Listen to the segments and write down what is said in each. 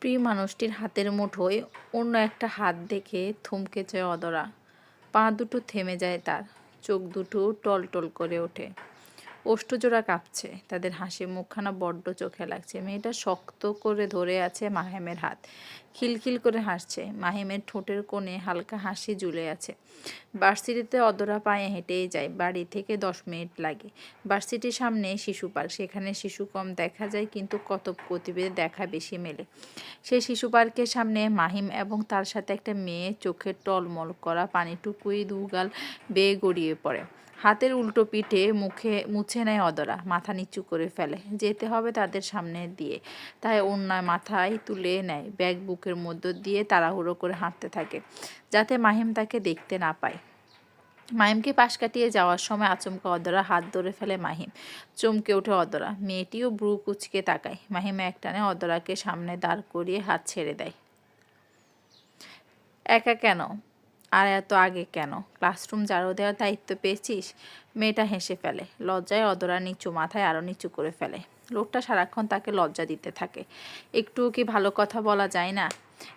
প্রিয় মানুষটির হাতের মুঠোয় অন্য একটা হাত দেখে থমকে যায় অদরা। পা দুটো থেমে যায় তার, চোখ দুটো টলটল করে ওঠে। ওষ্ঠজোড়া কাঁপছে, তাদের হাসি মুখখানা বড্ড চোখে লাগছে। মেয়েটা শক্ত করে ধরে আছে মাহেমের হাত। খিলখিল করে হাসছে। মাহিমের ঠোঁটের কোণে হালকা হাসি ঝুলে আছে। বার্সিটিতে অদরা পায়ে হেঁটেই যায়। বাড়ি থেকে দশ মিনিট লাগে। ভার্সিটির সামনে শিশু পার্ক। সেখানে শিশু কম দেখা যায়, কিন্তু কত গতিবেদে দেখা বেশি মেলে। সেই শিশু পার্কের সামনে মাহিম এবং তার সাথে একটা মেয়ে চোখে টলমল করা পানিটুকুই দুগাল বেয়ে গড়িয়ে পড়ে। হাতের উল্টো পিঠে মুখে মুছে নেয় অদরা মাথা নিচু করে ফেলে। যেতে হবে তাদের সামনে দিয়ে। তাই অন্যায় মাথায় তুলে নেয়। ব্যাগ বুকের মধ্য দিয়ে তাড়াহুড়ো করে হাঁটতে থাকে, যাতে মাহিম তাকে দেখতে না পায়। মাহিমকে পাশ কাটিয়ে যাওয়ার সময় আচমকা অদরা হাত ধরে ফেলে মাহিম। চমকে ওঠে অদরা। মেয়েটিও ব্রু কুচকে তাকায়। মাহিম একটানে অদরাকে সামনে দাঁড় করিয়ে হাত ছেড়ে দেয়। একা কেন? আর এত আগে কেন? ক্লাসরুম ঝাড়ু দেওয়ার দায়িত্ব পেয়েছিস? মেয়েটা হেসে ফেলে। লজ্জায় অদরা নিচু মাথায় আরও নিচু করে ফেলে। লোকটা সারাক্ষণ তাকে লজ্জা দিতে থাকে। একটু কি ভালো কথা বলা যায় না?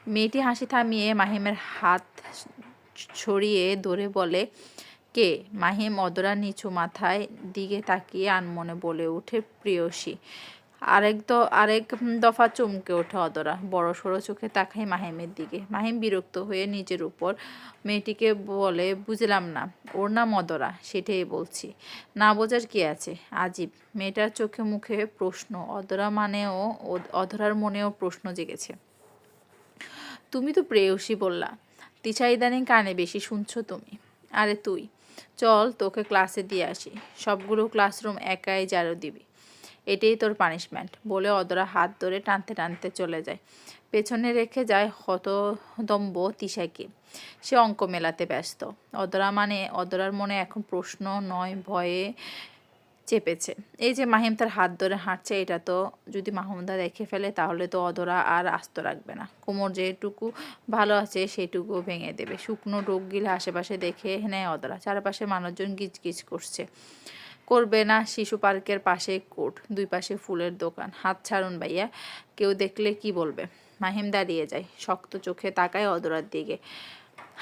মেয়েটি হাসি থামিয়ে মাহিমের হাত ছড়িয়ে ধরে বলে, কে? মাহিম অদরা নিচু মাথায় দিকে তাকিয়ে আনমনে বলে ওঠে প্রিয়সী। আরেক দ, আরেক দফা চমকে ওঠে অদরা। বড় সড়ো চোখে তাকাই মাহিমের দিকে। মাহিম বিরক্ত হয়ে নিজের উপর, মেয়েটিকে বলে, বুঝলাম না, ওর নাম অদরা, সেটাই বলছি। না বোঝার কি আছে? আজীব। মেয়েটার চোখে মুখে প্রশ্ন, অদরা মানেও অধরার মনেও প্রশ্ন জেগেছে। তুমি তো প্রেয়সী বললা। তিশা ইদানিং কানে বেশি শুনছো তুমি। আরে তুই, চল তোকে ক্লাসে দিয়ে আসি। সবগুলো ক্লাসরুম একাই জারো দিবি। এটাই তোর পানিশমেন্ট বলে অদরা হাত ধরে টানতে টানতে চলে যায়। পেছনে রেখে যায় হতদম্ব তিশাকে সে অঙ্ক মেলাতে ব্যস্ত। অদরা মানে অদরার মনে এখন প্রশ্ন নয়, ভয়ে চেপেছে। এই যে মাহিম তার হাত ধরে হাঁটছে, এটা তো যদি মাহমুদা দেখে ফেলে, তাহলে তো অদরা আর আস্ত রাখবে না। কোমর যেটুকু ভালো আছে সেটুকু ভেঙে দেবে। শুকনো রোগ গিলে আশেপাশে দেখে নেয় অদরা। চারপাশে মানুষজন গিজ গিজ করছে। করবে না, শিশু পার্কের পাশে কোর্ট দুই পাশে ফুলের দোকান। হাত ছাড়ুন ভাইয়া, কেউ দেখলে কি বলবে? মাহিম দাঁড়িয়ে যায়, শক্ত চোখে তাকায় অদরার দিকে।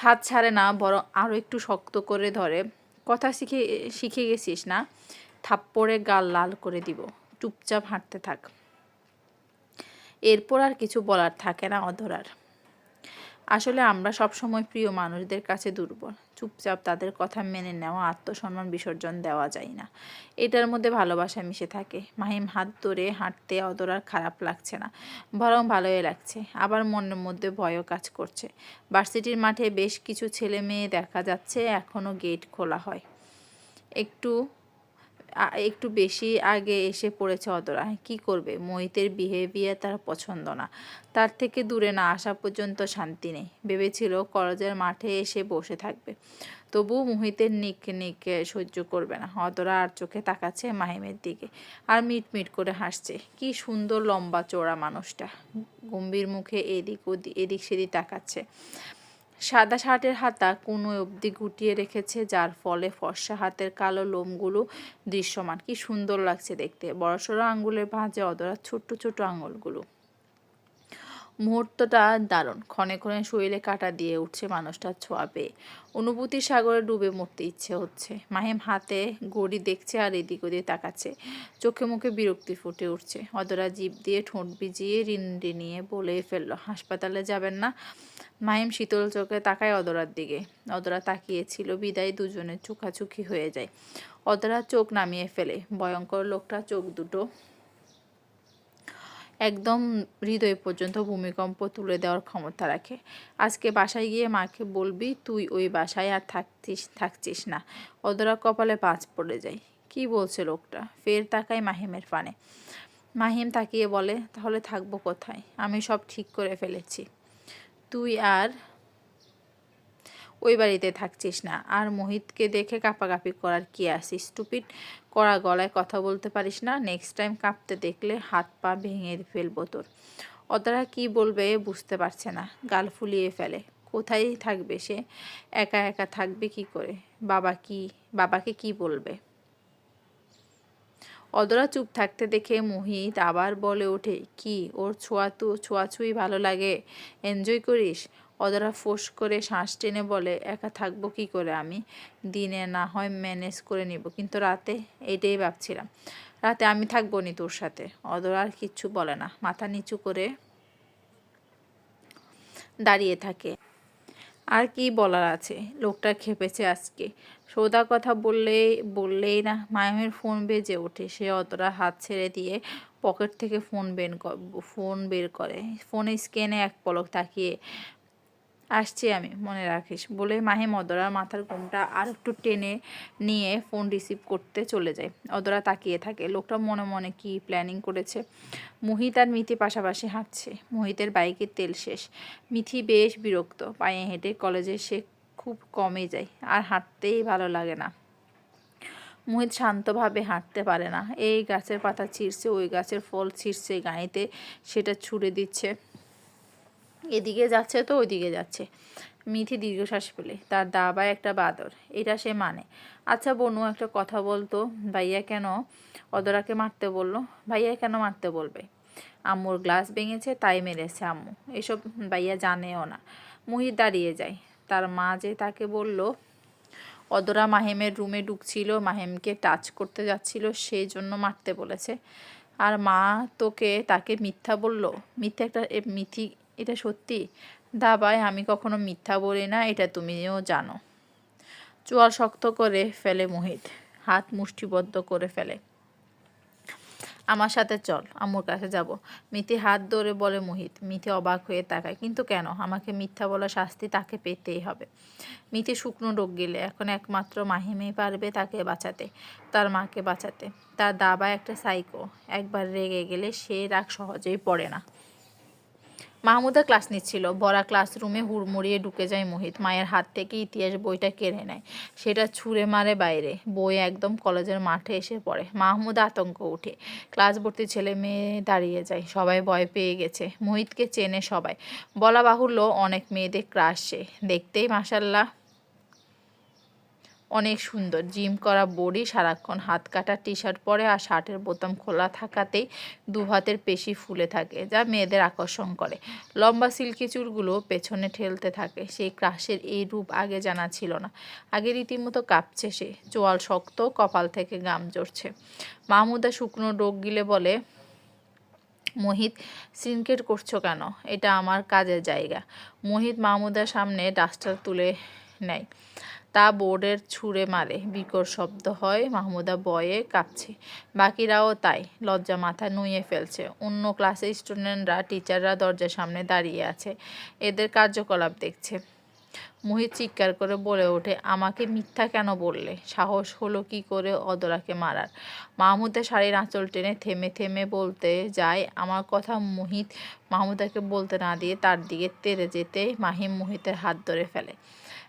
হাত ছাড়ে না, বরং আরও একটু শক্ত করে ধরে। কথা শিখে শিখে গেছিস না? থাপ্পড়ে গাল লাল করে দিব। চুপচাপ হাঁটতে থাক। এরপর আর কিছু বলার থাকে না অধরার আসলে আমরা সবসময় প্রিয় মানুষদের কাছে দুর্বল। চুপচাপ তাদের কথা মেনে নেওয়া, আত্মসম্মান বিসর্জন দেওয়া যায় না। এটার মধ্যে ভালোবাসা মিশে থাকে। মাহিম হাত ধরে হাঁটতে অদরার খারাপ লাগছে না, বরং ভালোই লাগছে। আবার মনের মধ্যে ভয়ও কাজ করছে। ভার্সিটির মাঠে বেশ কিছু ছেলে মেয়ে দেখা যাচ্ছে এখনও গেট খোলা হয়। একটু একটু বেশি আগে এসে পড়েছে অদরা। কি করবে? মোহিতের বিহেভিয়ার তার পছন্দ না। তার থেকে দূরে না আসা পর্যন্ত শান্তি নেই। ভেবেছিল কলেজের মাঠে এসে বসে থাকবে। তবুও মোহিতের নিক নিক সহ্য করবে না। অদরা আর চোখে তাকাচ্ছে মাহিমের দিকে আর মিট মিট করে হাসছে। কি সুন্দর লম্বা চোড়া মানুষটা। গম্ভীর মুখে এদিক ওদিক এদিক সেদিক তাকাচ্ছে। সাদা শার্টের হাতা কোনো অবধি গুটিয়ে রেখেছে, যার ফলে ফর্সা হাতের কালো লোমগুলো দৃশ্যমান। কি সুন্দর লাগছে দেখতে। বড়সড় আঙ্গুলের ভাঁজে অদরা ছোট্ট ছোট আঙুলগুলো। মুহূর্তটা দারুণ। ক্ষণে ক্ষণে শরীরে কাটা দিয়ে উঠছে মানুষটার ছোঁয়া পেয়ে। অনুভূতির সাগরে ডুবে মরতে ইচ্ছে হচ্ছে। মাহিম হাতে গড়ি দেখছে আর এদিক ওদিক তাকাচ্ছে। চোখে মুখে বিরক্তি ফুটে উঠছে। অদরা জীব দিয়ে ঠোঁট ভিজিয়ে রিন্ডি নিয়ে বলে ফেলল, হাসপাতালে যাবেন না? মাহিম শীতল চোখে তাকায় অদরার দিকে। অদরা তাকিয়েছিল, বিদায় দুজনের চোখাচুখি হয়ে যায়। অদরা চোখ নামিয়ে ফেলে। ভয়ঙ্কর লোকটা চোখ দুটো একদম হৃদয় পর্যন্ত ভূমিকম্প তুলে দেওয়ার ক্ষমতা রাখে। আজকে বাসায় গিয়ে মাকে বলবি, তুই ওই বাসায় আর থাকতিস, থাকছিস না। অদরা কপালে পাঁচ পড়ে যায়। কি বলছে লোকটা? ফের তাকায় মাহিমের পানে মাহিম তাকিয়ে বলে, তাহলে থাকব কোথায়? আমি সব ঠিক করে ফেলেছি। তুই আর ওই বাড়িতে থাকছিস না। আর মোহিতকে দেখে কাঁপাকাঁপি করার কি আসিস স্টুপিড কড়া গলায় কথা বলতে পারিস না। নেক্সট টাইম কাঁপতে দেখলে হাত পা ভেঙে ফেলব তোর। অতরা কি বলবে বুঝতে পারছে না। গাল ফুলিয়ে ফেলে। কোথায় থাকবে সে? একা একা থাকবে কি করে? বাবা কি, বাবাকে কি বলবে? অদরা চুপ থাকতে দেখে মোহিত আবার বলে ওঠে, কি, ওর ছোঁয়া তো ছোঁয়াছুঁই ভালো লাগে? এনজয় করিস? অদরা ফোঁস করে শ্বাস টেনে বলে, একা থাকব কি করে আমি? দিনে না হয় ম্যানেজ করে নিব। কিন্তু রাতে এটাই ভাবছিলাম। রাতে আমি থাকব নি তোর সাথে। অদরা আর কিচ্ছু বলে না। মাথা নিচু করে দাঁড়িয়ে থাকে। আর কি বলার আছে? লোকটা খেপেছে আজকে। সৌদা কথা বললে বললেই না, মায়ামের ফোন বেজে ওঠে। সে অতটা হাত ছেড়ে দিয়ে পকেট থেকে ফোন বের ফোন বের করে। ফোনে স্ক্যানে এক পলক তাকিয়ে আসছি আমি, মনে রাখিস। বলে মাহে অদরার মাথার ঘুমটা আর একটু টেনে নিয়ে ফোন রিসিভ করতে চলে যায়। অদরা তাকিয়ে থাকে। লোকটা মনে মনে কি প্ল্যানিং করেছে। মুহিত আর মিথি পাশাপাশি হাঁটছে। মোহিতের বাইকের তেল শেষ। মিথি বেশ বিরক্ত। পায়ে হেঁটে কলেজে সে খুব কমে যায়। আর হাঁটতেই ভালো লাগে না। মোহিত শান্তভাবে হাঁটতে পারে না। এই গাছের পাতা ছিঁড়ছে, ওই গাছের ফল ছিঁড়ছে, গাড়িতে সেটা ছুঁড়ে দিচ্ছে। এদিকে যাচ্ছে তো ওইদিকে যাচ্ছে। মিথি দীর্ঘশ্বাস পেলে তার দাবায় একটা বাদর, এটা সে মানে। আচ্ছা বনু, একটা কথা বলতো, ভাইয়া কেন? অদরাকে মারতে বলল, ভাইয়া কেন মারতে বলবে? আম্মুর গ্লাস ভেঙেছে, তাই মেরেছে আম্মু। এসব ভাইয়া জানেও না। মুহিত দাঁড়িয়ে যায়। তার মা যে তাকে বলল, অদরা মাহেমের রুমে ঢুকছিল, মাহেমকে টাচ করতে যাচ্ছিল সেই জন্য মারতে বলেছে। আর মা তোকে তাকে মিথ্যা বলল? মিথ্যা একটা মিথি এটা সত্যি? দাবায় আমি কখনো মিথ্যা বলি না, এটা তুমিও জানো। চোয়াল শক্ত করে ফেলে মোহিত, হাত মুষ্টিবদ্ধ করে ফেলে। আমার সাথে চল, আম্মুর কাছে যাব। মিথি হাত ধরে বলে মোহিত, মিথি অবাক হয়ে তাকায়। কিন্তু কেন? আমাকে মিথ্যা বলা শাস্তি তাকে পেতেই হবে। মিথি শুকনো রোগ গেলে, এখন একমাত্র মাহিমেই পারবে তাকে বাঁচাতে, তার মাকে বাঁচাতে। তার দাবা একটা সাইকো একবার রেগে গেলে সে রাগ সহজেই পড়ে না। মাহমুদা ক্লাস নিচ্ছিল। বড়া ক্লাসরুমে হুড়মুড়িয়ে ঢুকে যায় মোহিত। মায়ের হাত থেকে ইতিহাস বইটা কেড়ে নেয়। সেটা ছুঁড়ে মারে বাইরে। বই একদম কলেজের মাঠে এসে পড়ে। মাহমুদ আতঙ্ক উঠে ক্লাস ভর্তি ছেলে মেয়ে দাঁড়িয়ে যায়। সবাই ভয় পেয়ে গেছে। মোহিতকে চেনে সবাই। বলা বাহুল্য অনেক মেয়েদের ক্রাশ দেখতেই মাসাল্লাহ অনেক সুন্দর। জিম করা বডি, সারাক্ষণ হাত কাটা টি শার্ট পরে আর শার্টের বোতাম খোলা থাকাতেই দু হাতের পেশি ফুলে থাকে, যা মেয়েদের আকর্ষণ করে। লম্বা সিল্কি চুলগুলো পেছনে ঠেলতে থাকে, সেই ক্রাশের এই রূপ আগে জানা ছিল না। আগে রীতিমতো কাঁপছে সে, চোয়াল শক্ত, কপাল থেকে গাম জড়ছে মাহমুদা শুকনো ডোক গিলে বলে, মোহিত সিনকেট করছ কেন? এটা আমার কাজের জায়গা। মোহিত মাহমুদার সামনে ডাস্টার তুলে নেয়। তা বোর্ডের ছুঁড়ে মারে। বিকট শব্দ হয়, মাহমুদা বয়ে কাঁপছে। বাকিরাও তাই, লজ্জা মাথা নুয়ে ফেলছে। অন্য ক্লাসের স্টুডেন্টরা, টিচাররা দরজার সামনে দাঁড়িয়ে আছে। এদের কার্যকলাপ দেখছে। মোহিত চিৎকার করে বলে ওঠে, আমাকে মিথ্যা কেন বললে? সাহস হলো কি করে অদরাকে মারার? মাহমুদের শাড়ির আঁচল টেনে থেমে থেমে বলতে যায়, আমার কথা মুহিত, মাহমুদাকে বলতে না দিয়ে তার দিকে তেড়ে যেতে মাহিম মুহিতের হাত ধরে ফেলে।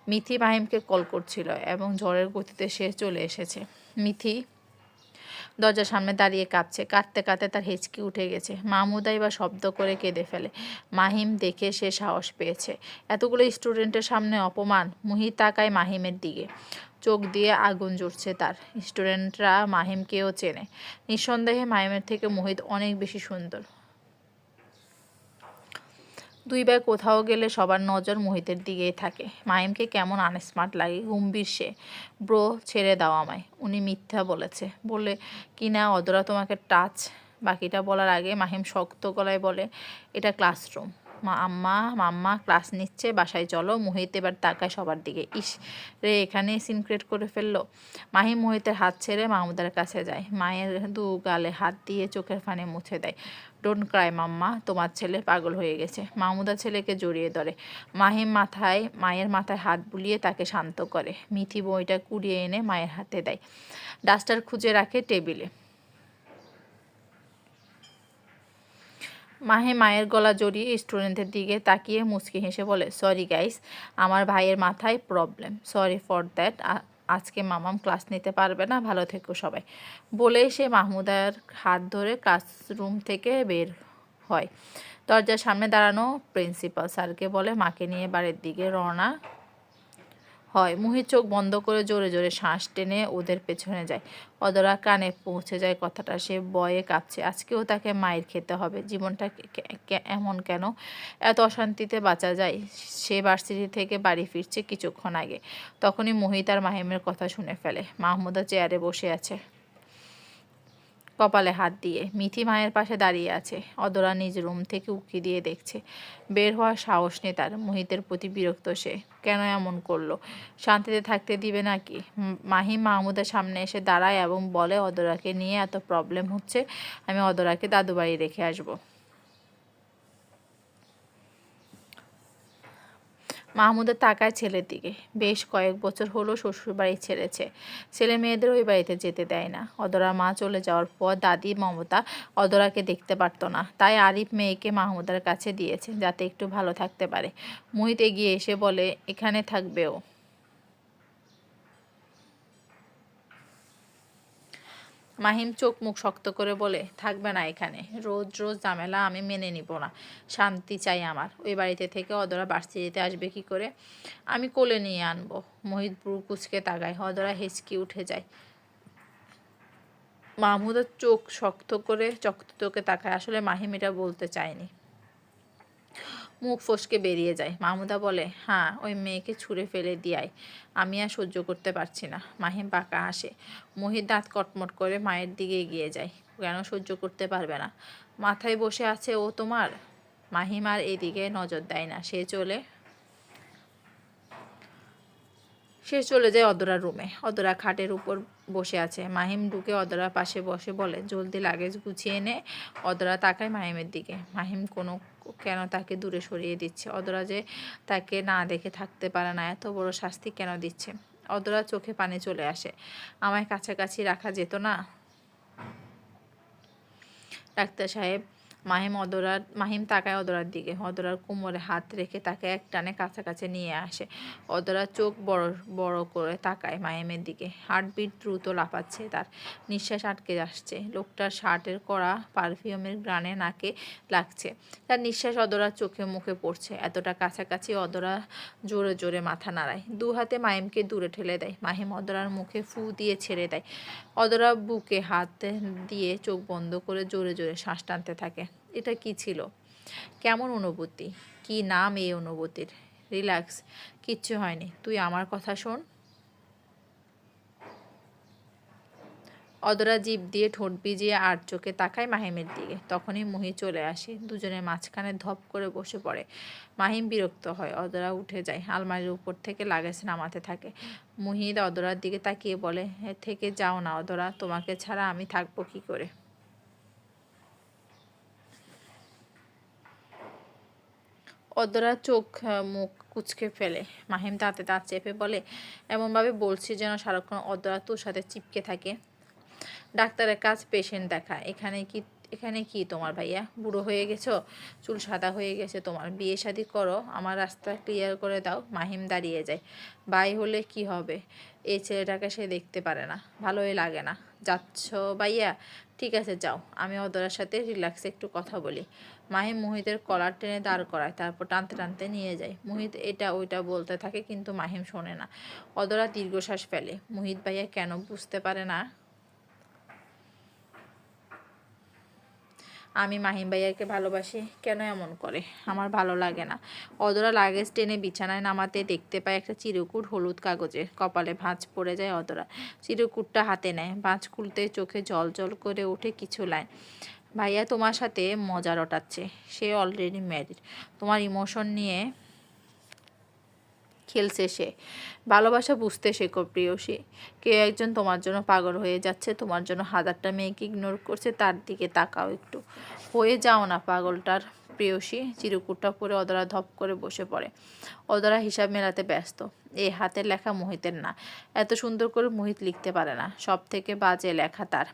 মিথি মাহিমকে কল করছিল এবং ঝড়ের গতিতে সে চলে এসেছে। মিথি দরজার সামনে দাঁড়িয়ে কাঁপছে। কাঁদতে কাঁদতে তার হেঁচকি উঠে গেছে। মাহমুদাই বা শব্দ করে কেঁদে ফেলে। মাহিম দেখে সে সাহস পেয়েছে। এতগুলো স্টুডেন্টের সামনে অপমান। মুহি তাকায় মাহিমের দিকে। চোখ দিয়ে আগুন জ্বলছে তার। স্টুডেন্টরা মাহিমকেও চেনে। নিঃসন্দেহে মাহিমের থেকে মোহিত অনেক বেশি সুন্দর। দুই ভাই কোথাও গেলে সবার নজর মোহিতের দিকেই থাকে। মাহিমকে কেমন আনস্মার্ট লাগে, গম্ভীর সে। ব্রো, ছেড়ে দাও আমায়। উনি মিথ্যা বলেছে। বলে, কি না, অদরা তোমাকে টাচ বাকিটা বলার আগে মাহিম শক্ত গলায় বলে, এটা ক্লাসরুম মা, আম্মা, মাম্মা ক্লাস নিচ্ছে, বাসায় চলো। মোহিত এবার তাকায় সবার দিকে। ইস রে এখানে সিনক্রেট করে ফেলল? মাহিম মোহিতের হাত ছেড়ে মাহমুদার কাছে যায়। মায়ের দু গালে হাত দিয়ে চোখের ফানে মুছে দেয়। Don't cry mama. তোমার ছেলে পাগল হয়ে গেছে। মাহমুদা ছেলেকে জড়িয়ে ধরে। মাহিম মাথায়, মায়ের মাথায় হাত বুলিয়ে তাকে শান্ত করে। মিথি বইটা কুড়িয়ে এনে মায়ের হাতে দেয়। ডাস্টার খুঁজে রাখে টেবিলে। মাহে মায়ের গলা জড়িয়ে স্টুডেন্টের দিকে তাকিয়ে মুচকি হেসে বলে সরি গাইস আমার ভাইয়ের মাথায় প্রবলেম সরি ফর দ্যাট আজকে মামাম ক্লাস নিতে পারবে না, ভালো থেকো সবাই। বলে সে মাহমুদার হাত ধরে ক্লাসরুম থেকে বের হয়। দরজার সামনে দাঁড়ানো প্রিন্সিপাল স্যারকে বলে, মাকে নিয়ে বাড়ির দিকে রওনা হয়। মুহির চোখ বন্ধ করে জোরে জোরে শ্বাস টেনে ওদের পেছনে যায়। অদরা কানে পৌঁছে যায় কথাটা। সে বয়ে কাঁপছে। আজকেও তাকে মায়ের খেতে হবে। জীবনটা এমন কেন? এত অশান্তিতে বাঁচা যায়। সে ভার্সিটি থেকে বাড়ি ফিরছে কিছুক্ষণ আগে। তখনই মোহিত আর মাহিমের কথা শুনে ফেলে। মাহমুদা চেয়ারে বসে আছে। কপালে হাত দিয়ে মিথি মায়ের পাশে দাঁড়িয়ে আছে। অদরা নিজ রুম থেকে উকি দিয়ে দেখছে। বের হওয়ার সাহস নেই তার। মোহিতের প্রতি বিরক্ত সে। কেন এমন করল? শান্তিতে থাকতে দিবে নাকি? মাহি মাহিম মাহমুদের সামনে এসে দাঁড়ায় এবং বলে, অদরাকে নিয়ে এত প্রবলেম হচ্ছে, আমি অদরাকে দাদু বাড়ি রেখে আসব। মাহমুদের তাকায় ছেলের দিকে। বেশ কয়েক বছর হলো শ্বশুরবাড়ি ছেড়েছে। ছেলে মেয়েদের ওই বাড়িতে যেতে দেয় না। অদরা মা চলে যাওয়ার পর দাদি মমতা অদরাকে দেখতে পারতো না। তাই আরিফ মেয়েকে মাহমুদার কাছে দিয়েছে যাতে একটু ভালো থাকতে পারে। মুহিত এগিয়ে এসে বলে, এখানে থাকবে মাহিম চোখ মুখ শক্ত করে বলে, থাকবে না এখানে। রোজ রোজ ঝামেলা আমি মেনে নিব না। শান্তি চাই আমার। ওই বাড়িতে থেকে অদরা যেতে আসবে কি করে? আমি কোলে নিয়ে আনব। মোহিত বুড়ু কুচকে তাকায়। অদরা হেঁচকি উঠে যায়। মাহমুদের চোখ শক্ত করে, চকচকে তাকায়। আসলে মাহিম এটা বলতে চায়নি। মুখ ফসকে বেরিয়ে যায়। মাহমুদা বলে হ্যাঁ ওই মেয়েকে ছুঁড়ে ফেলে দিয়াই। আমি আর সহ্য করতে পারছি না। মাহিম পাকা আসে মহির দাঁত কটমট করে মায়ের দিকে এগিয়ে যায়। কেন সহ্য করতে পারবে না? মাথায় বসে আছে ও তোমার? মাহিম আর এদিকে নজর দেয় না। সে চলে সে চলে যায় অদরার রুমে। অদরা খাটের উপর বসে আছে। মাহিম ঢুকে অদরার পাশে বসে বলে, জলদি লাগেজ গুছিয়ে নে। অদরা তাকায় মাহিমের দিকে। মাহিম কোনো কেন তাকে দূরে সরিয়ে দিচ্ছে? অদরা যে তাকে না দেখে থাকতে পারে না, এত বড় শাস্তি কেন দিচ্ছে? অদরা চোখে পানি চলে আসে। আমায় কাছাকাছি রাখা যেত না? ডাক্তার সাহেব মাহিম অদরার, মাহিম তাকায় অদরার দিকে। অদরার কোমরে হাত রেখে তাকে এক টানে কাছাকাছি নিয়ে আসে। অদরার চোখ বড় বড় করে তাকায় মাহিমের দিকে। হার্টবিট দ্রুত লাফাচ্ছে তার। নিঃশ্বাস আটকে আসছে লোকটার শার্টের করা পারফিউমের গ্রানে নাকে লাগছে। তার নিঃশ্বাস অদরার চোখে মুখে পড়ছে। এতটা কাছাকাছি অদরা জোরে জোরে মাথা নাড়ায়। দু হাতে মাহিমকে দূরে ঠেলে দেয়। মাহিম অদরার মুখে ফু দিয়ে ছেড়ে দেয়। অদরা বুকে হাত দিয়ে চোখ বন্ধ করে জোরে জোরে শ্বাস টানতে থাকে। এটা কি ছিল? কেমন অনুভূতি? কি নাম এই অনুভূতির? রিল্যাক্স, কিচ্ছু হয়নি। তুই আমার কথা শোন। অদরা জিভ দিয়ে ঠোঁট ভিজিয়ে আর চোখে তাকায় মাহিমের দিকে। তখনই মুহি চলে আসে দুজনের মাঝখানে ধপ করে বসে পড়ে। মাহিম বিরক্ত হয়, অদরা উঠে যায়, আলমারির উপর থেকে লাগেজ নামাতে থাকে। মুহিদ অদরার দিকে তাকিয়ে বলে থেকে যাও না অদরা, তোমাকে ছাড়া আমি থাকব কি করে? অদরা চোখ, মুখ কুচকে ফেলে। মাহিম দাঁতে দাঁত চেপে বলে, এমনভাবে বলছি যেন সারাক্ষণ অদরা তোর সাথে চিপকে থাকে। ডাক্তারের কাজ পেশেন্ট দেখা এখানে কি এখানে কি তোমার ভাইয়া? বুড়ো হয়ে গেছো? চুল সাদা হয়ে গেছে তোমার? বিয়ে শাদি করো। আমার রাস্তা ক্লিয়ার করে দাও। মাহিম দাঁড়িয়ে যায়। ভাই হলে কি হবে? এই ছেলেটাকে সে দেখতে পারে না। ভালোই লাগে না। যাচ্ছ ভাইয়া? ঠিক আছে, যাও। আমি অদরার সাথে রিল্যাক্সে একটু কথা বলি। মাহিম মোহিতের কলার টেনে দাঁড় করায়। তারপর টানতে টানতে নিয়ে যায়। মোহিত এটা ওইটা বলতে থাকে, কিন্তু মাহিম শোনে না। অদরা দীর্ঘশ্বাস ফেলে। মোহিত ভাইয়া কেন বুঝতে পারে না? আমি মাহিম ভাইয়াকে ভালোবাসি কেন এমন করে? আমার ভালো লাগে না। অদরা লাগেজ টেনে বিছানায় নামাতে দেখতে পায় একটা চিরকুট হলুদ কাগজে। কপালে ভাঁজ পড়ে যায় অদরা। চিরকুটটা হাতে নেয়। ভাঁজ খুলতে চোখে জল জল করে ওঠে কিছু লাইন। ভাইয়া তোমার সাথে মজা রটাচ্ছে। সে অলরেডি ম্যারিড তোমার ইমোশন নিয়ে খেলছে সে। ভালোবাসা বুঝতে শেখো প্রিয়সী। কেউ একজন তোমার জন্য পাগল হয়ে যাচ্ছে, তোমার জন্য হাজারটা মেয়েকে ইগনোর করছে, তার দিকে তাকাও একটু। হয়ে যাও না পাগলটার প্রেয়সী। চিরকুটটা পরে অদরা ধপ করে বসে পড়ে। অদরা হিসাব মেলাতে ব্যস্ত। এই হাতের লেখা মোহিতের না। এত সুন্দর করে মোহিত লিখতে পারে না। সব থেকে বাজে লেখা তার।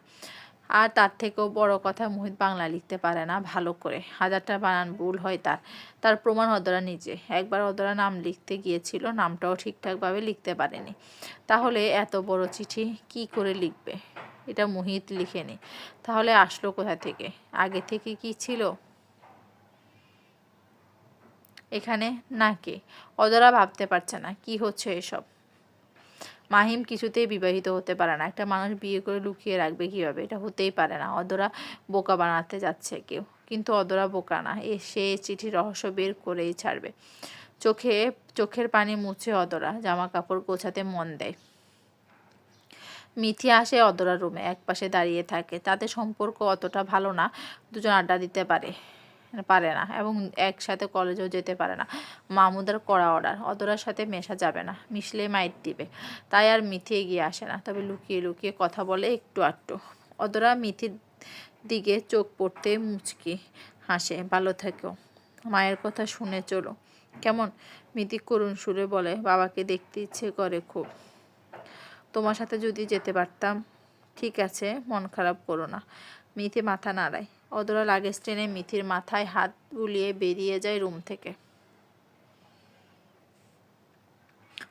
আর তার থেকেও বড় কথা মোহিত বাংলা লিখতে পারে না, ভালো করে। হাজারটা বানান ভুল হয় তার। তার প্রমাণ অদরা নিজে। একবার অদরা নাম লিখতে গিয়েছিল, নামটাও ঠিকঠাকভাবে লিখতে পারেনি। তাহলে এত বড় চিঠি কি করে লিখবে? এটা মোহিত লিখেনি। তাহলে আসলো কোথা থেকে? আগে থেকে কি ছিল? এখানে নাকি? অদরা ভাবতে পারছে না। কি হচ্ছে এসব? মাহিম কিছুতেই বিবাহিত হতে পারে না। একটা মানুষ বিয়ে করে লুকিয়ে রাখবে কীভাবে? এটা হতেই পারে না। অদরা বোকা বানাতে যাচ্ছে কেউ। কিন্তু অদরা বোকা না। এ, সে চিঠি রহস্য বের করেই ছাড়বে। চোখে, চোখের পানি মুছে অদরা জামা কাপড় গোছাতে মন দেয়। মিথি আসে অদরা রুমে। একপাশে দাঁড়িয়ে থাকে। তাদের সম্পর্ক অতটা ভালো না। দুজন আড্ডা দিতে পারে। পারে না এবং একসাথে কলেজেও যেতে পারে না। মামুদার কড়া অর্ডার অদরার সাথে মেশা যাবে না মিশলে মাইট দিবে। তাই আর মিথি এগিয়ে আসে না, তবে লুকিয়ে লুকিয়ে কথা বলে একটু আটটু। অদরা মিথির দিকে চোখ পড়তে মুচকি হাসে, ভালো থেকো, মায়ের কথা শুনে চলো। কেমন? মিথি করুণ সুরে বলে, বাবাকে দেখতে ইচ্ছে করে খুব। তোমার সাথে যদি যেতে পারতাম, ঠিক আছে, মন খারাপ করো না। মিথি মাথা নাড়ায়। অদরা লাগেজ ট্রেনে মিথির মাথায় হাত বুলিয়ে বেরিয়ে যায় রুম থেকে।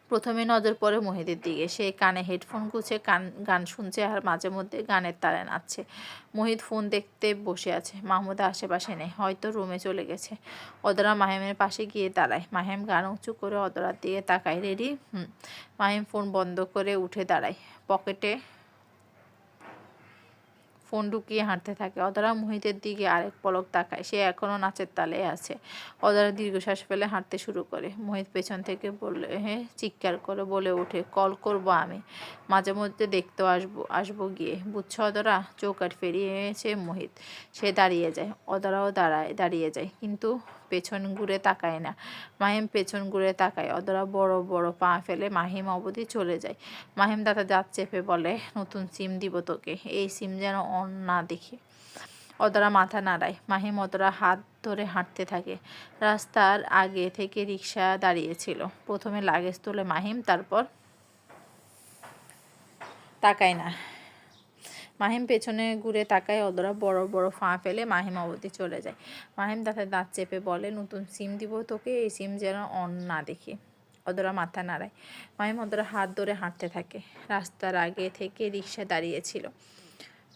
প্রথমে নজর পড়ে মহিদের দিকে। সে কানে হেডফোন গুছে, কান, গান শুনছে আর মাঝে মধ্যে গানের তালে নাচছে। মহিদ ফোন দেখতে বসে আছে। মাহমুদা আশেপাশে নেই। হয়তো রুমে চলে গেছে। অদরা মাহেমের পাশে গিয়ে দাঁড়ায়। মাহেম গান উঁচু করে অদরার দিকে তাকায়। রেডি? হুম। মাহিম ফোন বন্ধ করে উঠে দাঁড়ায়। পকেটে ফোন ঢুকিয়ে হাঁটতে থাকে। অদরা মোহিতের দিকে আরেক পলক তাকায়। সে এখনও নাচের তালে আছে। অদরা দীর্ঘশ্বাস ফেলে হাঁটতে শুরু করে। মোহিত পেছন থেকে বললে হ্যাঁ চিৎকার করে বলে ওঠে, কল করব আমি। মাঝে মধ্যে দেখতে আসব আসব গিয়ে। বুঝছ অদরা চৌকাট ফেরিয়েছে মোহিত। সে দাঁড়িয়ে যায়। অদরাও দাঁড়ায়, দাঁড়িয়ে যায়। কিন্তু পেছন ঘুরে তাকায় না। মাহিম পেছন ঘুরে তাকায়। অদরা বড় বড় পা ফেলে মাহিম অবধি চলে যায়। মাহিম দাদা দাঁত চেপে বলে, নতুন সিম দিব তোকে। এই সিম যেন অন না দেখে। অদরা মাথা নাড়ায়। মাহিম অদরা হাত ধরে হাঁটতে থাকে। রাস্তার আগে থেকে রিক্সা দাঁড়িয়েছিল। প্রথমে লাগেজ তোলে মাহিম, তারপর তাকায় না। মাহিম পেছনে ঘুরে তাকায় অদরা বড় বড় ফাঁ ফেলে মাহিম অবধি চলে যায়। মাহিম দাঁতে দাঁত চেপে বলে, নতুন সিম দিব তোকে, এই সিম যেন অন না দেখি। অদরা মাথা নাড়ায়। মাহিম অদরা হাত ধরে হাঁটতে থাকে। রাস্তার আগে থেকে রিক্সা দাঁড়িয়েছিল।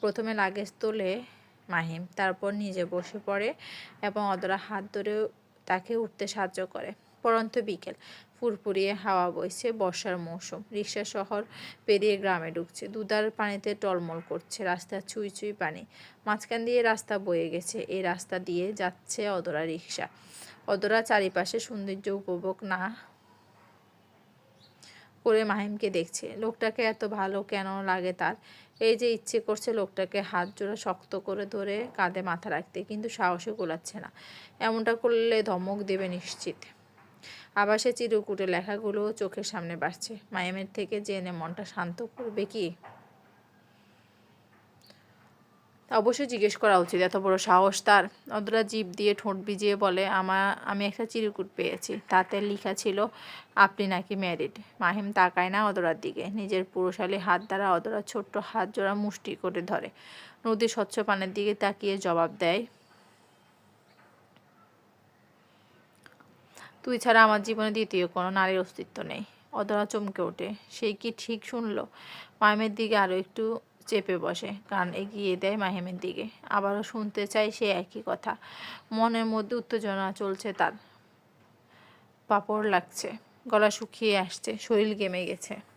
প্রথমে লাগেজ তোলে মাহিম, তারপর নিজে বসে পড়ে এবং অদরা হাত ধরে তাকে উঠতে সাহায্য করে। পরন্ত বিকেল। ফুরফুরিয়ে হাওয়া বইছে বর্ষার মৌসুম। রিক্সা শহর পেরিয়ে গ্রামে ঢুকছে। দুধার পানিতে টলমল করছে। রাস্তা চুই চুই পানি। মাঝখান দিয়ে রাস্তা বয়ে গেছে। এই রাস্তা দিয়ে যাচ্ছে অদরা রিক্সা অদরা চারিপাশে সৌন্দর্য উপভোগ না করে মাহিমকে দেখছে। লোকটাকে এত ভালো কেন লাগে তার? এই যে ইচ্ছে করছে লোকটাকে হাত জোড়া শক্ত করে ধরে কাঁধে মাথা রাখতে, কিন্তু সাহসে গোলাচ্ছে না। এমনটা করলে ধমক দেবে নিশ্চিত। আবার সে চিরকুটে লেখাগুলো চোখের সামনে বাড়ছে। মায়ামের থেকে জেনে মনটা শান্ত করবে কি? অবশ্যই জিজ্ঞেস করা উচিত, এত বড় সাহস তার। অদরা জীব দিয়ে ঠোঁট ভিজিয়ে বলে, আমা, আমি একটা চিরকুট পেয়েছি, তাতে লেখা ছিল, আপনি নাকি ম্যারিড। মাহিম তাকায় না অদরার দিকে, নিজের পুরুষালী হাত দ্বারা অদরা ছোট্ট হাত জোড়া মুষ্টি করে ধরে। নদীর স্বচ্ছ পানের দিকে তাকিয়ে জবাব দেয় তুই ছাড়া আমার জীবনে দ্বিতীয় কোনো নারীর অস্তিত্ব নেই। অদরা চমকে ওঠে। সেই কি ঠিক শুনল? মাহিমের দিকে আরও একটু চেপে বসে, কান এগিয়ে দেয় মাহিমের দিকে। আবারও শুনতে চাই সে একই কথা। মনের মধ্যে উত্তেজনা চলছে তার। পাপড় লাগছে। গলা শুকিয়ে আসছে। শরীর গেমে গেছে।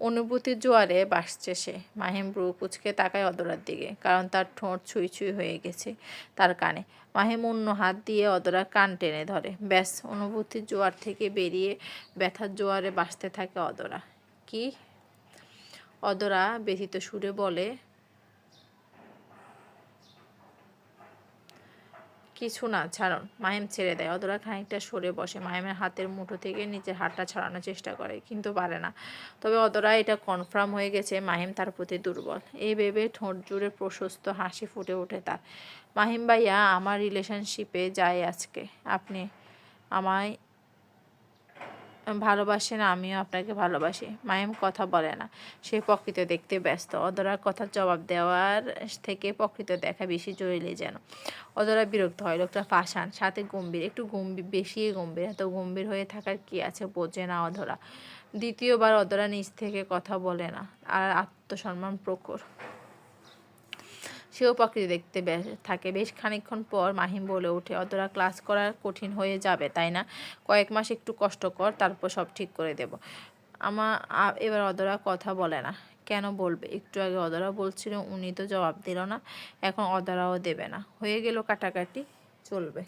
অনুভূতির জোয়ারে বাসছে সে। মাহিম ব্রু কুচকে তাকায় অদরার দিকে, কারণ তার ঠোঁট ছুঁই ছুঁই হয়ে গেছে তার কানে। মাহিম অন্য হাত দিয়ে অদরা কান টেনে ধরে। ব্যাস অনুভূতির জোয়ার থেকে বেরিয়ে ব্যথার জোয়ারে বাসতে থাকে অদরা। কি? অদরা ব্যথিত সুরে বলে কিছু না, ছাড়ুন। মাহিম ছেড়ে দেয়। অদরা খানিকটা সরে বসে মাহিমের হাতের মুঠো থেকে নিজের হাতটা ছাড়ানোর চেষ্টা করে, কিন্তু পারে না। তবে অদরা এটা কনফার্ম হয়ে গেছে মাহিম তার প্রতি দুর্বল। এই ভেবে ঠোঁট জুড়ে প্রশস্ত হাসি ফুটে ওঠে তার। মাহিম ভাইয়া, আমার রিলেশনশিপে যায় আজকে। আপনি আমায় ভালোবাসেন আমিও আপনাকে ভালোবাসি। মায়েম কথা বলে না, সে প্রকৃত দেখতে ব্যস্ত। অদরার কথার জবাব দেওয়ার থেকে প্রকৃত দেখা বেশি জরুরি যেন। অদরা বিরক্ত হয়, লোকটা পাশান সাথে গম্ভীর, একটু গম্ভীর, বেশি গম্ভীর। এত গম্ভীর হয়ে থাকার কি আছে, বোঝে না অধরা দ্বিতীয়বার অদরা নিজ থেকে কথা বলে না, আর আত্মসম্মান প্রখর। সেও প্রকৃতি দেখতে থাকে। বেশ খানিক্ষণ পর মাহিম বলে ওঠে, অতটা ক্লাস করা কঠিন হয়ে যাবে, তাই না? কয়েক মাস একটু কষ্টকর তারপর সব ঠিক করে দেব। আমা এবার অদরা কথা বলে না। কেন বলবে? একটু আগে অদরা বলছিল, উনি তো জবাব দিল না, এখন অদরাও দেবে না। হয়ে গেল কাটাকাটি, চলবে।